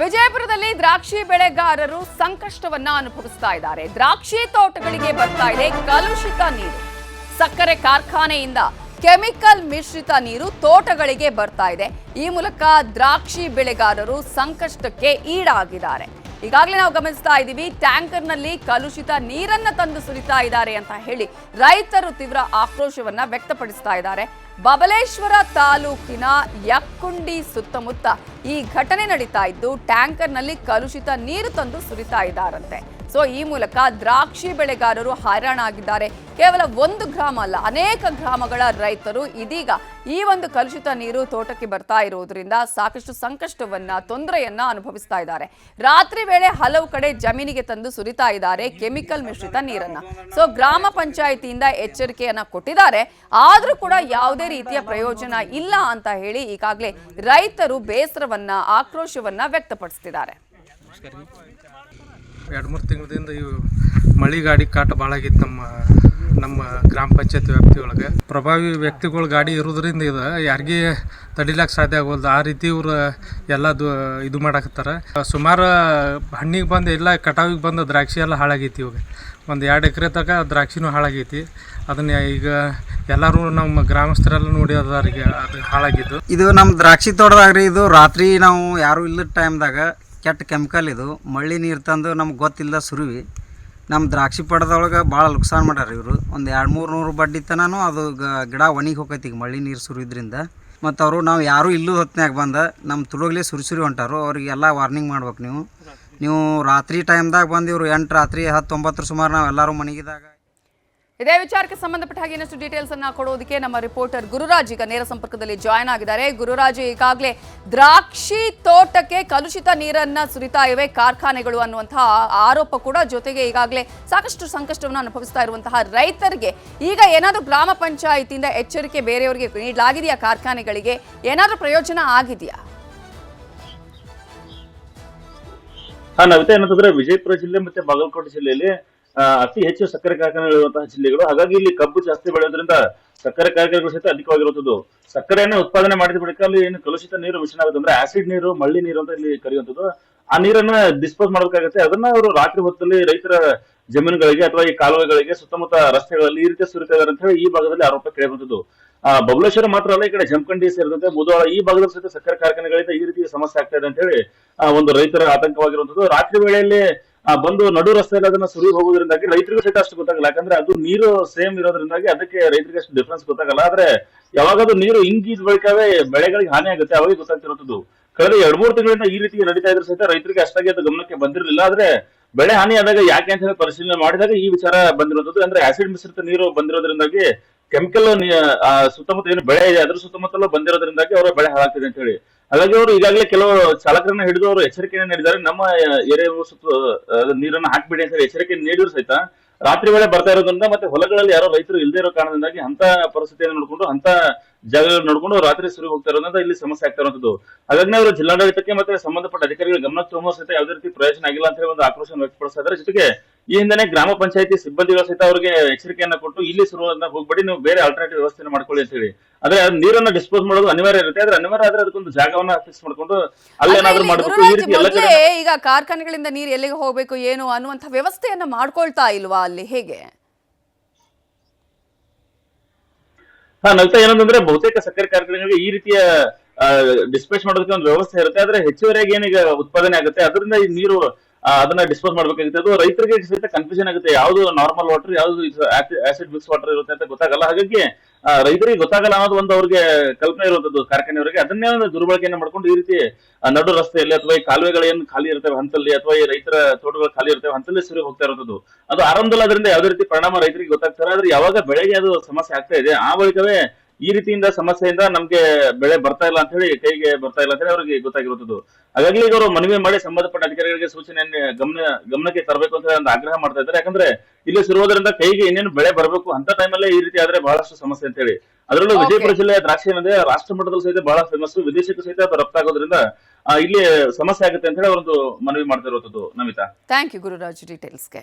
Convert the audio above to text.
ವಿಜಯಪುರದಲ್ಲಿ ದ್ರಾಕ್ಷಿ ಬೆಳೆಗಾರರು ಸಂಕಷ್ಟವನ್ನ ಅನುಭವಿಸ್ತಾ ಇದ್ದಾರೆ. ದ್ರಾಕ್ಷಿ ತೋಟಗಳಿಗೆ ಬರ್ತಾ ಇದೆ ಕಲುಷಿತ ನೀರು. ಸಕ್ಕರೆ ಕಾರ್ಖಾನೆಯಿಂದ ಕೆಮಿಕಲ್ ಮಿಶ್ರಿತ ನೀರು ತೋಟಗಳಿಗೆ ಬರ್ತಾ ಇದೆ. ಈ ಮೂಲಕ ದ್ರಾಕ್ಷಿ ಬೆಳೆಗಾರರು ಸಂಕಷ್ಟಕ್ಕೆ ಈಡಾಗಿದ್ದಾರೆ. ಈಗಾಗಲೇ ನಾವು ಗಮನಿಸ್ತಾ ಇದ್ದೀವಿ, ಟ್ಯಾಂಕರ್ನಲ್ಲಿ ಕಲುಷಿತ ನೀರನ್ನ ತಂದು ಸುರಿತಾ ಇದ್ದಾರೆ ಅಂತ ಹೇಳಿ ರೈತರು ತೀವ್ರ ಆಕ್ರೋಶವನ್ನ ವ್ಯಕ್ತಪಡಿಸ್ತಾ ಇದ್ದಾರೆ. ಬಬಲೇಶ್ವರ ತಾಲೂಕಿನ ಯಕ್ಕುಂಡಿ ಸುತ್ತಮುತ್ತ ಈ ಘಟನೆ ನಡೀತಾ ಇದ್ದು, ಟ್ಯಾಂಕರ್ನಲ್ಲಿ ಕಲುಷಿತ ನೀರು ತಂದು ಸುರಿತಾ ಇದ್ದಾರಂತೆ. ಸೊ ಈ ಮೂಲಕ ದ್ರಾಕ್ಷಿ ಬೆಳೆಗಾರರು ಹೈರಾಣಾಗಿದ್ದಾರೆ. ಕೇವಲ ಒಂದು ಗ್ರಾಮ ಅಲ್ಲ, ಅನೇಕ ಗ್ರಾಮಗಳ ರೈತರು ಇದೀಗ ಈ ಒಂದು ಕಲುಷಿತ ನೀರು ತೋಟಕ್ಕೆ ಬರ್ತಾ ಇರುವುದರಿಂದ ಸಾಕಷ್ಟು ಸಂಕಷ್ಟವನ್ನ, ತೊಂದರೆಯನ್ನ ಅನುಭವಿಸ್ತಾ ಇದ್ದಾರೆ. ರಾತ್ರಿ ವೇಳೆ ಹಲವು ಕಡೆ ಜಮೀನಿಗೆ ತಂದು ಸುರಿತಾ ಇದ್ದಾರೆ ಕೆಮಿಕಲ್ ಮಿಶ್ರಿತ ನೀರನ್ನ. ಸೊ ಗ್ರಾಮ ಪಂಚಾಯಿತಿಯಿಂದ ಎಚ್ಚರಿಕೆಯನ್ನ ಕೊಟ್ಟಿದ್ದಾರೆ. ಆದ್ರೂ ಕೂಡ ಯಾವುದೇ ರೀತಿಯ ಪ್ರಯೋಜನ ಇಲ್ಲ ಅಂತ ಹೇಳಿ ಈಗಾಗಲೇ ರೈತರು ಬೇಸರವನ್ನ, ಆಕ್ರೋಶವನ್ನ ವ್ಯಕ್ತಪಡಿಸ್ತಿದ್ದಾರೆ. ಎರಡು ಮೂರು ತಿಂಗಳಿಂದ ಇವು ಮಳೆ ಗಾಡಿ ಕಾಟ ಭಾಳ ಆಗೈತೆ ನಮ್ಮ ನಮ್ಮ ಗ್ರಾಮ ಪಂಚಾಯತ್ ವ್ಯಾಪ್ತಿಯೊಳಗೆ. ಪ್ರಭಾವಿ ವ್ಯಕ್ತಿಗಳ ಗಾಡಿ ಇರೋದ್ರಿಂದ ಇದು ಯಾರಿಗೆ ತಡಿಲಾಕ ಸಾಧ್ಯ ಆಗೋದು ಆ ರೀತಿ ಇವರು ಎಲ್ಲದು ಇದು ಮಾಡಾಕತ್ತಾರ. ಸುಮಾರು ಹಣ್ಣಿಗೆ ಬಂದು ಎಲ್ಲ ಕಟಾವಿಗೆ ಬಂದು ದ್ರಾಕ್ಷಿ ಎಲ್ಲ ಹಾಳಾಗೈತಿ ಇವಾಗ. ಒಂದು ಎರಡು ಎಕರೆ ತನಕ ದ್ರಾಕ್ಷಿನೂ ಹಾಳಾಗೈತಿ. ಅದನ್ನ ಈಗ ಎಲ್ಲರೂ ನಮ್ಮ ಗ್ರಾಮಸ್ಥರೆಲ್ಲ ನೋಡಿ ಅದ್ರಿಗೆ ಅದು ಹಾಳಾಗಿದ್ದು. ಇದು ನಮ್ಮ ದ್ರಾಕ್ಷಿ ತೋಟದಾಗ ರೀ ಇದು ರಾತ್ರಿ ನಾವು ಯಾರು ಇಲ್ಲದ ಟೈಮ್ದಾಗ ಕೆಟ್ಟ ಕೆಮಿಕಲ್ ಇದು. ಮಳ್ಳಿ ನೀರು ತಂದು ನಮ್ಗೆ ಗೊತ್ತಿಲ್ಲ ಸುರುವಿ. ನಮ್ಮ ದ್ರಾಕ್ಷಿ ಪಡದೊಳಗೆ ಭಾಳ ನುಕ್ಸಾನ್ ಮಾಡ್ಯಾರ ಇವರು. ಒಂದು ಎರಡು ಮೂರು ನೂರು ಬಡ್ಡಿ ತನೂ ಅದು ಗಿಡ ಒಣಗಿ ಹೋಗೈತಿ ಈಗ ಮಳ್ಳಿ ನೀರು ಸುರಿದ್ರಿಂದ ಮತ್ತು ಅವರು ನಾವು ಯಾರೂ ಇಲ್ಲೂ ಹೊತ್ನ್ಯಾಗ ಬಂದ ನಮ್ಮ ತುಳುಗ್ಲೇ ಸುರಿ ಸುರಿ ಹೊಂಟಾರು. ಅವ್ರಿಗೆಲ್ಲ ವಾರ್ನಿಂಗ್ ಮಾಡ್ಬೇಕು ನೀವು. ನೀವು ರಾತ್ರಿ ಟೈಮ್ದಾಗ ಬಂದು ಇವರು ಎಂಟು ರಾತ್ರಿ ಹತ್ತೊಂಬತ್ತರ ಸುಮಾರು ನಾವು ಎಲ್ಲರೂ ಮನೆಗಿದಾಗ ಇದೇ ವಿಚಾರಕ್ಕೆ ಸಂಬಂಧಪಟ್ಟ ಹಾಗೆ ಇನ್ನಷ್ಟು ಡೀಟೇಲ್ಸ್ ಅನ್ನ ಕೊಡೋದಕ್ಕೆ ನಮ್ಮ ರಿಪೋರ್ಟರ್ ಗುರುರಾಜ್ ಈಗ ನೇರ ಸಂಪರ್ಕದಲ್ಲಿ ಜಾಯ್ನ್ ಆಗಿದ್ದಾರೆ. ಗುರುರಾಜ್, ಈಗಾಗಲೇ ದ್ರಾಕ್ಷಿ ತೋಟಕ್ಕೆ ಕಲುಷಿತ ನೀರನ್ನ ಸುರಿತಾ ಇವೆ, ಕಾರ್ಖಾನೆಗಳು ಅನ್ನುವಂತಹ ಆರೋಪ ಕೂಡ ಜೊತೆಗೆ ಈಗಾಗಲೇ ಸಾಕಷ್ಟು ಸಂಕಷ್ಟವನ್ನು ಅನುಭವಿಸ್ತಾ ಇರುವಂತಹ ರೈತರಿಗೆ. ಈಗ ಏನಾದರೂ ಗ್ರಾಮ ಪಂಚಾಯಿತಿಯಿಂದ ಎಚ್ಚರಿಕೆ ಬೇರೆಯವರಿಗೆ ನೀಡಲಾಗಿದೆಯಾ ಕಾರ್ಖಾನೆಗಳಿಗೆ? ಏನಾದರೂ ಪ್ರಯೋಜನ ಆಗಿದೆಯಾ? ಹಾ, ನವಿತಾ ಏನಂತಂದ್ರೆ ವಿಜಯಪುರ ಜಿಲ್ಲೆ ಮತ್ತೆ ಬಾಗಲಕೋಟೆ ಜಿಲ್ಲೆಯಲ್ಲಿ ಅತಿ ಹೆಚ್ಚು ಸಕ್ಕರೆ ಕಾರ್ಖಾನೆಗಳಿರುವಂತಹ ಜಿಲ್ಲೆಗಳು. ಹಾಗಾಗಿ ಇಲ್ಲಿ ಕಬ್ಬು ಜಾಸ್ತಿ ಬೆಳೆಯೋದ್ರಿಂದ ಸಕ್ಕರೆ ಕಾರ್ಖಾನೆಗಳು ಸಹಿತ ಅಧಿಕವಾಗಿರುವಂತದ್ದು. ಸಕ್ಕರೆಯನ್ನು ಉತ್ಪಾದನೆ ಮಾಡಿದ ಬಳಿಕ ಅಲ್ಲಿ ಏನು ಕಲುಷಿತ ನೀರು ಮಿಶ್ರಣ ಆಗುತ್ತೆ ಅಂದ್ರೆ ಆಸಿಡ್ ನೀರು, ಮಳ್ಳಿ ನೀರು ಅಂತ ಇಲ್ಲಿ ಕರೆಯುವಂಥದ್ದು ಆ ನೀರನ್ನ ಡಿಸ್ಪೋಸ್ ಮಾಡಬೇಕಾಗುತ್ತೆ. ಅದನ್ನ ಅವರು ರಾತ್ರಿ ಹೊತ್ತಲ್ಲಿ ರೈತರ ಜಮೀನುಗಳಿಗೆ ಅಥವಾ ಈ ಕಾಲುವೆಗಳಿಗೆ, ಸುತ್ತಮುತ್ತ ರಸ್ತೆಗಳಲ್ಲಿ ಈ ರೀತಿ ಸುರಿತಾ ಇದಾರೆ ಅಂತ ಹೇಳಿ ಈ ಭಾಗದಲ್ಲಿ ಆರೋಪ ಕೇಳಿರುವಂತದ್ದು ಆ ಬಬಲೇಶ್ವರ ಮಾತ್ರ ಅಲ್ಲ, ಈ ಕಡೆ ಜಮಖಂಡಿ ಸೇರಿದಂತೆ ಮುದೋಳ ಈ ಭಾಗದ ಸಹಿತ ಸಕ್ಕರೆ ಕಾರ್ಖಾನೆಗಳಿಂದ ಈ ರೀತಿ ಸಮಸ್ಯೆ ಆಗ್ತಾ ಇದೆ ಅಂತ ಹೇಳಿ ಒಂದು ರೈತರ ಆತಂಕವಾಗಿರುವಂತದ್ದು. ರಾತ್ರಿ ವೇಳೆಯಲ್ಲಿ ಬಂದು ನಡು ರಸ್ತೆಯಲ್ಲಿ ಅದನ್ನ ಸುರಿ ಹೋಗೋದ್ರಿಂದಾಗಿ ರೈತರಿಗೂ ಸಹಿತ ಅಷ್ಟು ಗೊತ್ತಾಗಲ್ಲ. ಯಾಕಂದ್ರೆ ಅದು ನೀರು ಸೇಮ್ ಇರೋದ್ರಿಂದಾಗಿ ಅದಕ್ಕೆ ರೈತರಿಗೆ ಅಷ್ಟು ಡಿಫ್ರೆನ್ಸ್ ಗೊತ್ತಾಗಲ್ಲ. ಆದ್ರೆ ಯಾವಾಗ ಅದು ನೀರು ಇಂಗಿದ ಬಳಿಕವೇ ಬೆಳೆಗಳಿಗೆ ಹಾನಿ ಆಗುತ್ತೆ. ಅವಾಗ ಗೊತ್ತಾಗ್ತಿರೋದು. ಕಳೆದ ಎರಡ್, ಮೂರು ತಿಂಗಳಿಂದ ಈ ರೀತಿ ನಡೀತಾ ಇದ್ರೆ ಸಹಿತ ರೈತರಿಗೆ ಅಷ್ಟಾಗಿ ಅದು ಗಮನಕ್ಕೆ ಬಂದಿರಲಿಲ್ಲ. ಆದ್ರೆ ಬೆಳೆ ಹಾನಿ ಆದಾಗ ಯಾಕೆ ಅಂತ ಹೇಳಿ ಪರಿಶೀಲನೆ ಮಾಡಿದಾಗ ಈ ವಿಚಾರ ಬಂದಿರೋದು. ಅಂದ್ರೆ ಆಸಿಡ್ ಮಿಶ್ರಿತ ನೀರು ಬಂದಿರೋದ್ರಿಂದಾಗಿ ಕೆಮಿಕಲ್ ಸುತ್ತಮುತ್ತ ಏನು ಬೆಳೆ ಇದೆ, ಅದ್ರ ಸುತ್ತಮುತ್ತಲೂ ಬಂದಿರೋದ್ರಿಂದಾಗಿ ಅವರ ಬೆಳೆ ಹಾಳಾಗ್ತಿದೆ ಅಂತ ಹೇಳಿ. ಹಾಗಾಗಿ ಅವರು ಈಗಾಗಲೇ ಕೆಲವು ಚಾಲಕರನ್ನ ಹಿಡಿದು ಅವರು ಎಚ್ಚರಿಕೆಯನ್ನು ನೀಡಿದ್ದಾರೆ. ನಮ್ಮ ಏರಿಯಾ ಸುತ್ತ ನೀರನ್ನು ಹಾಕ್ಬಿಡಿ ಅಂತ ಎಚ್ಚರಿಕೆ ನೀಡಿದ್ರು ಸಹಿತ ರಾತ್ರಿ ವೇಳೆ ಬರ್ತಾ ಇರೋದ್ರಿಂದ ಮತ್ತೆ ಹೊಲಗಳಲ್ಲಿ ಯಾರೋ ರೈತರು ಇಲ್ಲದೆ ಇರೋ ಕಾರಣದಿಂದಾಗಿ ಅಂತ ಪರಿಸ್ಥಿತಿಯನ್ನು ನೋಡ್ಕೊಂಡು ಅಂತ ಜಾಗಗಳು ನೋಡ್ಕೊಂಡು ರಾತ್ರಿ ಸುರಿ ಹೋಗ್ತಾ ಇರೋದ್ರಿಂದ ಇಲ್ಲಿ ಸಮಸ್ಯೆ ಆಗ್ತಾ ಇರುವಂತದ್ದು ಹಾಗಾಗಿ ಅವರು ಜಿಲ್ಲಾಡಳಿತಕ್ಕೆ ಮತ್ತೆ ಸಂಬಂಧಪಟ್ಟ ಅಧಿಕಾರಿಗಳ ಗಮನ ತಗೊಂಬೋ ಸಹಿತ ಯಾವುದೇ ರೀತಿ ಪ್ರಯೋಜನ ಆಗಿಲ್ಲ ಅಂತ ಹೇಳಿ ಒಂದು ಆಕ್ರೋಶ ವ್ಯಕ್ತಪಡಿಸ್ತಾ ಇದ್ದಾರೆ. ಜೊತೆಗೆ ಈ ಹಿಂದೆ ಗ್ರಾಮ ಪಂಚಾಯತಿ ಸಿಬ್ಬಂದಿಗಳ ಸಹಿತ ಅವರಿಗೆ ಎಚ್ಚರಿಕೆಯನ್ನ ಕೊಟ್ಟು ಇಲ್ಲಿ ಸುರುವನ್ನ ಹೋಗ್ಬೇಡಿ ನೀವು ಬೇರೆ ಆಲ್ಟರ್ನೇಟಿವ್ ವ್ಯವಸ್ಥೆಯನ್ನು ಮಾಡ್ಕೊಳ್ಳಿ ಅಂತ ಹೇಳಿ. ಆದ್ರೆ ನೀರನ್ನ ಡಿಸ್ಪೋಸ್ ಮಾಡೋದು ಅನಿವಾರ್ಯ ಇರುತ್ತೆ. ಆದ್ರೆ ಅನಿವಾರ್ಯ ಆದ್ರೆ ಅದಕ್ಕೊಂದು ಜಾಗವನ್ನ ಫಿಕ್ಸ್ ಮಾಡ್ಕೊಂಡು ಅಲ್ಲೇನಾದ್ರೂ ಮಾಡಬೇಕು. ಈ ರೀತಿ ಎಲ್ಲ ಕಡೆ ಈಗ ಕಾರ್ಖಾನೆಗಳಿಂದ ನೀರು ಎಲ್ಲಿಗೆ ಹೋಗಬೇಕು ಏನು ಅನ್ನುವಂತ ವ್ಯವಸ್ಥೆಯನ್ನ ಮಾಡ್ಕೊಳ್ತಾ ಇಲ್ವಾ ಅಲ್ಲಿ? ಹೇಗೆ? ಹಾ ನಲ್ತಾ ಏನಂತಂದ್ರೆ ಬಹುತೇಕ ಸಕ್ಕರೆ ಕಾರ್ಖಾನೆಗಳಿಗೆ ಈ ರೀತಿಯ ಡಿಸ್ಪೇಸ್ ಮಾಡೋದಕ್ಕೆ ಒಂದು ವ್ಯವಸ್ಥೆ ಇರುತ್ತೆ. ಆದ್ರೆ ಹೆಚ್ಚುವರಿಯಾಗಿ ಏನೀಗ ಉತ್ಪಾದನೆ ಆಗುತ್ತೆ. ಅದರಿಂದ ಈ ನೀರು ಅದನ್ನ ಡಿಸ್ಪೋಸ್ ಮಾಡ್ಬೇಕಾಗುತ್ತೆ. ಅದು ರೈತರಿಗೆ ಸಹಿತ ಕನ್ಫ್ಯೂಷನ್ ಆಗುತ್ತೆ. ಯಾವ್ದು ನಾರ್ಮಲ್ ವಾಟರ್ ಯಾವ್ದು ಆಸಿಡ್ ಮಿಕ್ಸ್ ವಾಟರ್ ಇರುತ್ತೆ ಅಂತ ಗೊತ್ತಾಗಲ್ಲ. ಹಾಗಾಗಿ ರೈತರಿಗೆ ಗೊತ್ತಾಗಲ್ಲ ಅನ್ನೋದು ಒಂದು ಅವ್ರಿಗೆ ಕಲ್ಪನೆ ಇರುವಂತದ್ದು, ಕಾರ್ಖಾನೆಯವರಿಗೆ. ಅದನ್ನೇ ದುರ್ಬಳಕೆಯನ್ನು ಮಾಡ್ಕೊಂಡು ಈ ರೀತಿ ನಡು ರಸ್ತೆಯಲ್ಲಿ ಅಥವಾ ಈ ಕಾಲುವೆಗಳು ಖಾಲಿ ಇರ್ತವೆ ಹಂತಲ್ಲಿ, ಅಥವಾ ಈ ರೈತರ ತೋಟಗಳು ಖಾಲಿ ಇರ್ತವೆ ಹಂತಲ್ಲಿ ಸುರಿ ಹೋಗ್ತಾ ಇರುವಂತದ್ದು. ಅದು ಆರಂಭದಲ್ಲಿ ಅದರಿಂದ ಯಾವುದೇ ರೀತಿ ಪರಿಣಾಮ ರೈತರಿಗೆ ಗೊತ್ತಾಗ್ತಾರೆ ಆದ್ರೆ ಯಾವಾಗ ಬೆಳೆಗೆ ಅದು ಸಮಸ್ಯೆ ಆಗ್ತಾ ಇದೆ, ಆ ಬಳಿಕವೇ ಈ ರೀತಿಯಿಂದ ಸಮಸ್ಯೆಯಿಂದ ನಮ್ಗೆ ಬೆಳೆ ಬರ್ತಾ ಇಲ್ಲ ಅಂತ ಹೇಳಿ ಕೈಗೆ ಬರ್ತಾ ಇಲ್ಲ ಅಂತ ಹೇಳಿ ಅವರಿಗೆ ಗೊತ್ತಾಗಿರುತ್ತದೆ ಹಾಗಾಗಿ ಈಗ ಅವರು ಮನವಿ ಮಾಡಿ ಸಂಬಂಧಪಟ್ಟ ಅಧಿಕಾರಿಗಳಿಗೆ ಸೂಚನೆ ಗಮನ ಗಮನಕ್ಕೆ ತರಬೇಕು ಅಂತ ಹೇಳಿ ಒಂದು ಆಗ್ರಹ ಮಾಡ್ತಾ ಇದ್ದಾರೆ. ಯಾಕಂದ್ರೆ ಇಲ್ಲಿ ಸುರುವುದರಿಂದ ಕೈಗೆ ಇನ್ನೇನು ಬೆಳೆ ಬರಬೇಕು ಅಂತ ಟೈಮಲ್ಲೇ ಈ ರೀತಿ ಆದ್ರೆ ಬಹಳಷ್ಟು ಸಮಸ್ಯೆ ಅಂತ ಹೇಳಿ. ಅದರಲ್ಲೂ. ವಿಜಯಪುರ ಜಿಲ್ಲೆಯ ದ್ರಾಕ್ಷಿ ಏನಿದೆ ರಾಷ್ಟ್ರ ಮಟ್ಟದಲ್ಲಿ ಸಹಿತ ಬಹಳ ಫೇಮಸ್ ವಿದೇಶಕ್ಕೂ ಸಹಿತ ಅದು ರಫ್ತಾಗೋದ್ರಿಂದ ಇಲ್ಲಿ ಸಮಸ್ಯೆ ಆಗುತ್ತೆ ಅಂತ ಹೇಳಿ ಅವರೊಂದು ಮನವಿ ಮಾಡ್ತಾ ಇರುವಂತದ್ದು ನಮಿತಾ. Thank you Gururaj ಡೀಟೇಲ್ಸ್ಗೆ